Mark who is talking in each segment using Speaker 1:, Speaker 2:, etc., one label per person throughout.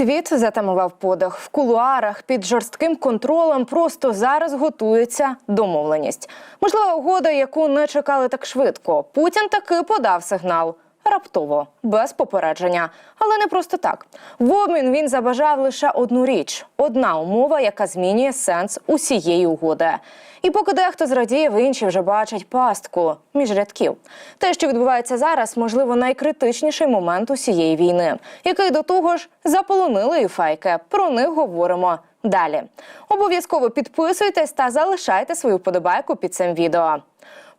Speaker 1: Світ затамував подих в кулуарах під жорстким контролем. Просто зараз готується домовленість. Можливо, угода, яку не чекали так швидко. Путін таки подав сигнал. Раптово, без попередження, але не просто так. В обмін він забажав лише одну річ: одна умова, яка змінює сенс усієї угоди. І поки дехто зрадів, інші вже бачать пастку між рядків. Те, що відбувається зараз, можливо, найкритичніший момент усієї війни, який до того ж заполонили і фейки. Про них говоримо далі. Обов'язково підписуйтесь та залишайте свою вподобайку під цим відео.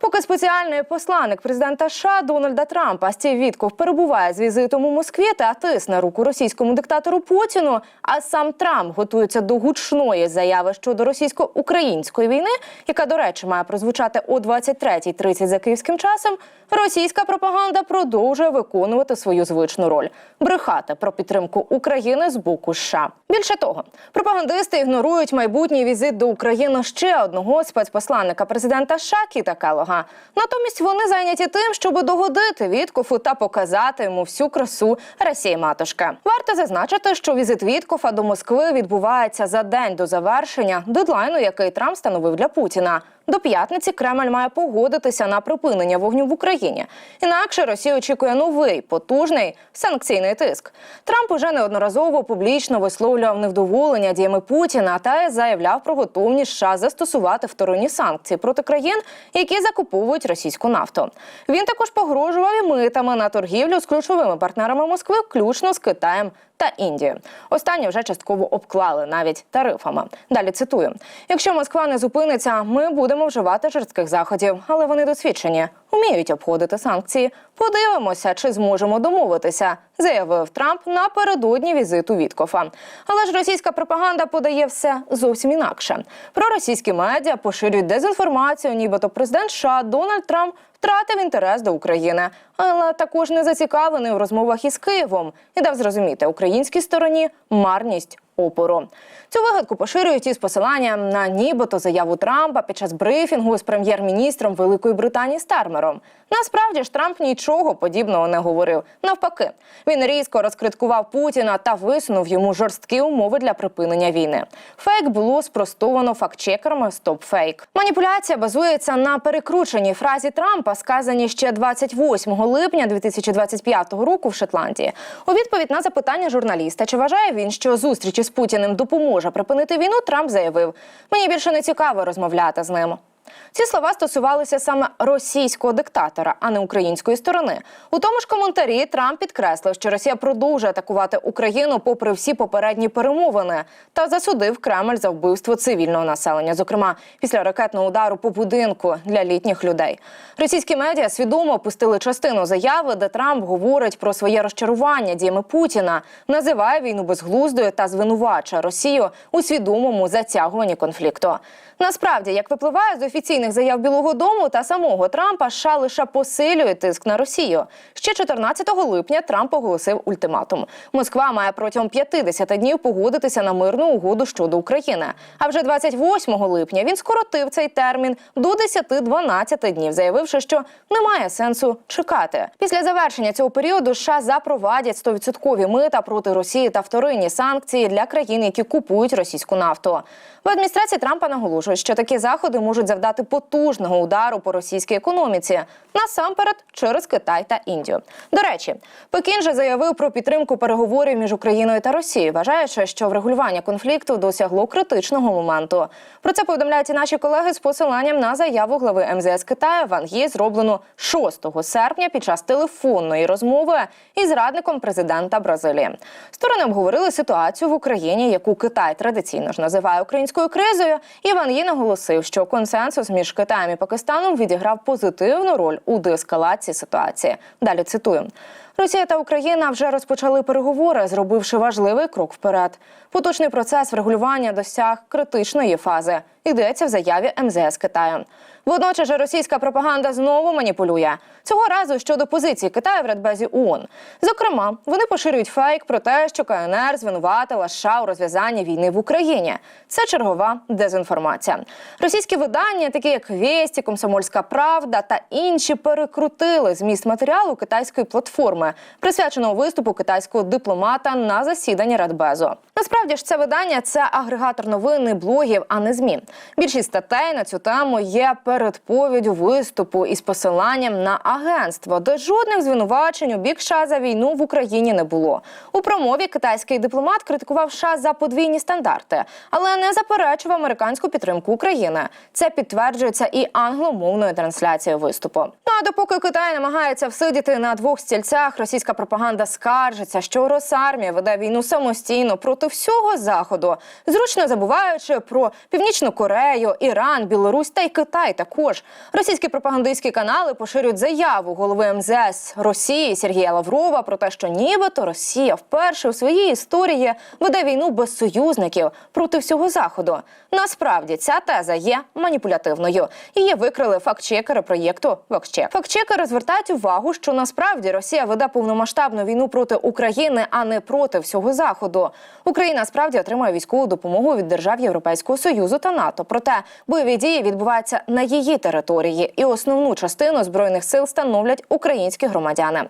Speaker 1: Поки спеціальний посланник президента США Дональда Трампа Стів Вітков перебуває з візитом у Москві та тисне руку російському диктатору Путіну, а сам Трамп готується до гучної заяви щодо російсько-української війни, яка, до речі, має прозвучати о 23.30 за київським часом. Російська пропаганда продовжує виконувати свою звичну роль брехати про підтримку України з боку США. Більше того, пропагандисти ігнорують майбутній візит до України ще одного спецпосланника президента США Кіта Келога. Натомість вони зайняті тим, щоб догодити Віткофу та показати йому всю красу Росії матушки. Варто зазначити, що візит Віткофа до Москви відбувається за день до завершення дедлайну, який Трамп становив для Путіна. До п'ятниці Кремль має погодитися на припинення вогню в Україні. Інакше Росія очікує новий потужний санкційний тиск. Трамп уже неодноразово публічно висловлював невдоволення діями Путіна та заявляв про готовність США застосувати вторинні санкції проти країн, які закуповують російську нафту. Він також погрожував і митами на торгівлю з ключовими партнерами Москви, включно з Китаєм та Індією. Останні вже частково обклали навіть тарифами. Далі цитую: якщо Москва не зупиниться, ми будемо вживати жорстких заходів, але вони досвідчені, вміють обходити санкції. Подивимося, чи зможемо домовитися, заявив Трамп напередодні візиту Віткофа. Але ж російська пропаганда подає все зовсім інакше. Про російські медіа поширюють дезінформацію, нібито президент США Дональд Трамп втратив інтерес до України, але також не зацікавлений у розмовах із Києвом і дав зрозуміти українській стороні марність опору. Цю вигадку поширюють із посиланням на нібито заяву Трампа під час брифінгу з прем'єр-міністром Великої Британії Стармером. Насправді ж Трамп нічого подібного не говорив. Навпаки, він різко розкриткував Путіна та висунув йому жорсткі умови для припинення війни. Фейк було спростовано фактчекерами StopFake. Маніпуляція базується на перекрученій фразі Трампа, сказаній ще 28 липня 2025 року в Шотландії. У відповідь на запитання журналіста, чи вважає він, що зустрічі з Путіним допоможе припинити війну, Трамп заявив: мені більше не цікаво розмовляти з ним. Ці слова стосувалися саме російського диктатора, а не української сторони. У тому ж коментарі Трамп підкреслив, що Росія продовжує атакувати Україну попри всі попередні перемовини, та засудив Кремль за вбивство цивільного населення, зокрема після ракетного удару по будинку для літніх людей. Російські медіа свідомо опустили частину заяви, де Трамп говорить про своє розчарування діями Путіна, називає війну безглуздою та звинувачує Росію у свідомому затягуванні конфлікту. Насправді, як випливає з офіційних заяв Білого Дому та самого Трампа, США лише посилює тиск на Росію. Ще 14 липня Трамп оголосив ультиматум. Москва має протягом 50 днів погодитися на мирну угоду щодо України. А вже 28 липня він скоротив цей термін до 10-12 днів, заявивши, що немає сенсу чекати. Після завершення цього періоду США запровадять 100% мита проти Росії та вторинні санкції для країн, які купують російську нафту. В адміністрації Трампа наголошують, що такі заходи можуть завдати потужного удару по російській економіці, насамперед через Китай та Індію. До речі, Пекін же заявив про підтримку переговорів між Україною та Росією, вважаючи, що врегулювання конфлікту досягло критичного моменту. Про це повідомляють і наші колеги з посиланням на заяву глави МЗС Китаю Ван Є, зроблену 6 серпня під час телефонної розмови із радником президента Бразилії. Сторони обговорили ситуацію в Україні, яку Китай традиційно ж називає українською кризою. І Ван наголосив, що консенсус між Китаєм і Пакистаном відіграв позитивну роль у деескалації ситуації. Далі цитую. Росія та Україна вже розпочали переговори, зробивши важливий крок вперед. Поточний процес врегулювання досяг критичної фази. Йдеться в заяві МЗС Китаю. Водночас же російська пропаганда знову маніпулює цього разу щодо позиції Китаю в Радбезі ООН. Зокрема, вони поширюють фейк про те, що КНР звинуватила США у розв'язанні війни в Україні. Це чергова дезінформація. Російські видання, такі як Вєсті, Комсомольська Правда та інші, перекрутили зміст матеріалу китайської платформи, Присвяченого виступу китайського дипломата на засіданні Радбезу. Насправді ж це видання це агрегатор новин і блогів, а не змі. Більшість статей на цю тему є передповіддю виступу із посиланням на агентство, де жодних звинувачень у бік США за війну в Україні не було. У промові китайський дипломат критикував США за подвійні стандарти, але не заперечував американську підтримку України. Це підтверджується і англомовною трансляцією виступу. Ну а допоки Китай намагається всидіти на двох стільцях, російська пропаганда скаржиться, що Росармія веде війну самостійно проти всього заходу, зручно забуваючи про північну Корею, Іран, Білорусь та й Китай. Також російські пропагандистські канали поширюють заяву голови МЗС Росії Сергія Лаврова про те, що нібито Росія вперше у своїй історії веде війну без союзників проти всього заходу. Насправді ця теза є маніпулятивною. Її викрили фактчекери проєкту Вокчек. Фактчекери звертають увагу, що насправді Росія веде повномасштабну війну проти України, а не проти всього заходу. Україна справді отримує військову допомогу від держав Європейського союзу та НАТО. Проте бойові дії відбуваються на її території, і основну частину збройних сил становлять українські громадяни.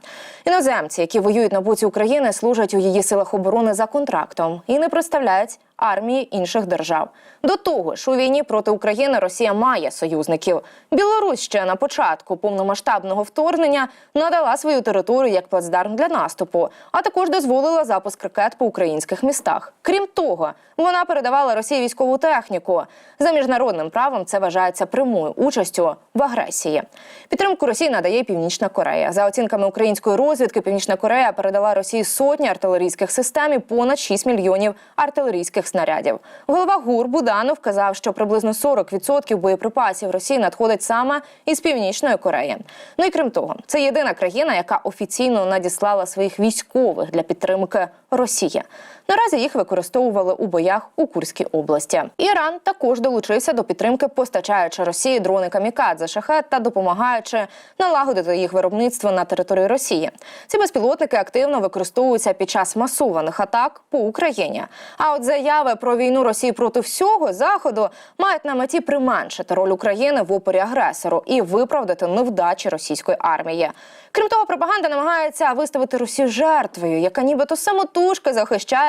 Speaker 1: Іноземці, які воюють на боці України, служать у її силах оборони за контрактом і не представляють армії інших держав. До того ж, у війні проти України Росія має союзників. Білорусь ще на початку повномасштабного вторгнення надала свою територію як плацдарм для наступу, а також дозволила запуск ракет по українських містах. Крім того, вона передавала Росії військову техніку. За міжнародним правом це вважається прямою участю в агресії. Підтримку Росії надає Північна Корея. За оцінками української розвідки, Північна Корея передала Росії сотні артилерійських систем і понад 6 мільйонів артилерійських снарядів. Голова ГУР Буданов казав, що приблизно 40% боєприпасів Росії надходить саме із Північної Кореї. Ну і крім того, це єдина країна, яка офіційно надіслала своїх військових для підтримки Росії. Наразі їх використовували у боях у Курській області. Іран також долучився до підтримки, постачаючи Росії дрони камікадзе шахет та допомагаючи налагодити їх виробництво на території Росії. Ці безпілотники активно використовуються під час масованих атак по Україні. А от заяви про війну Росії проти всього заходу мають на меті применшити роль України в опорі агресору і виправдати невдачі російської армії. Крім того, пропаганда намагається виставити Росію жертвою, яка нібито самотужки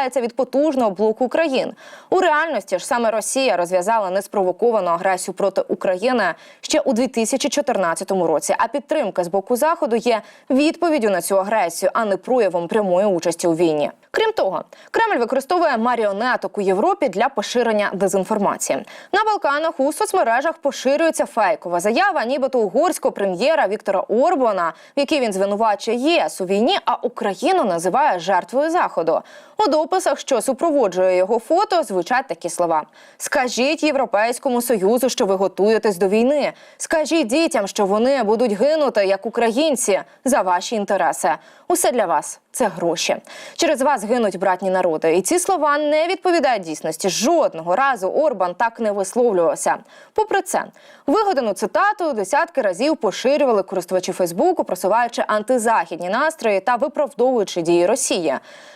Speaker 1: захищається від потужного блоку країн. У реальності ж саме Росія розв'язала неспровоковану агресію проти України ще у 2014 році. А підтримка з боку заходу є відповіддю на цю агресію, а не проявом прямої участі у війні. Крім того, Кремль використовує маріонеток у Європі для поширення дезінформації. На Балканах у соцмережах поширюється фейкова заява, нібито угорського прем'єра Віктора Орбана, в якій він звинувачує ЄС у війні, а Україну називає жертвою заходу. У дописах, що супроводжує його фото, звучать такі слова: скажіть Європейському союзу, що ви готуєтесь до війни. Скажіть дітям, що вони будуть гинути як українці за ваші інтереси. Усе для вас це гроші. Через вас гинуть братні народи. І ці слова не відповідають дійсності. Жодного разу Орбан так не висловлювався. Попри це, вигадану цитату десятки разів поширювали користувачі Фейсбуку, просуваючи антизахідні настрої та виправдовуючи дії Росії.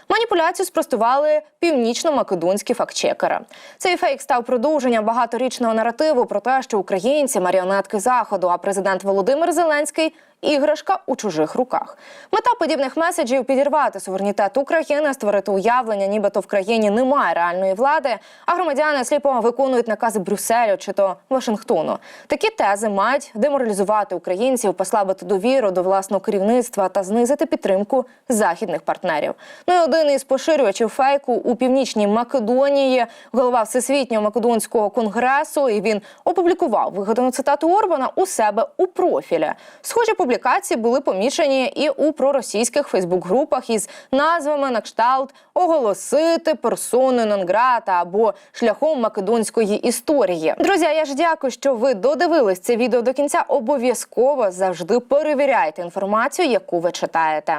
Speaker 1: Маніпуляцію спростували північно-македонські фактчекери. Цей фейк став продовженням багаторічного наративу про те, що українці маріонетки заходу, а президент Володимир Зеленський іграшка у чужих руках. Мета подібних меседжів підірвати суверенітет України, створити уявлення, нібито в країні немає реальної влади, а громадяни сліпо виконують накази Брюсселю чи то Вашингтону. Такі тези мають деморалізувати українців, послабити довіру до власного керівництва та знизити підтримку західних партнерів. Ну і один із поширювачів фейку у північній Македонії, голова всесвітнього македонського конгресу, і він опублікував вигадану цитату Орбана у себе у профілі. Схожі публікації були помічені і у проросійських фейсбук-групах із назвами на кшталт оголосити персони нон-грата або шляхом македонської історії. Друзі, я ж дякую, що ви додивились це відео до кінця. Обов'язково завжди перевіряйте інформацію, яку ви читаєте.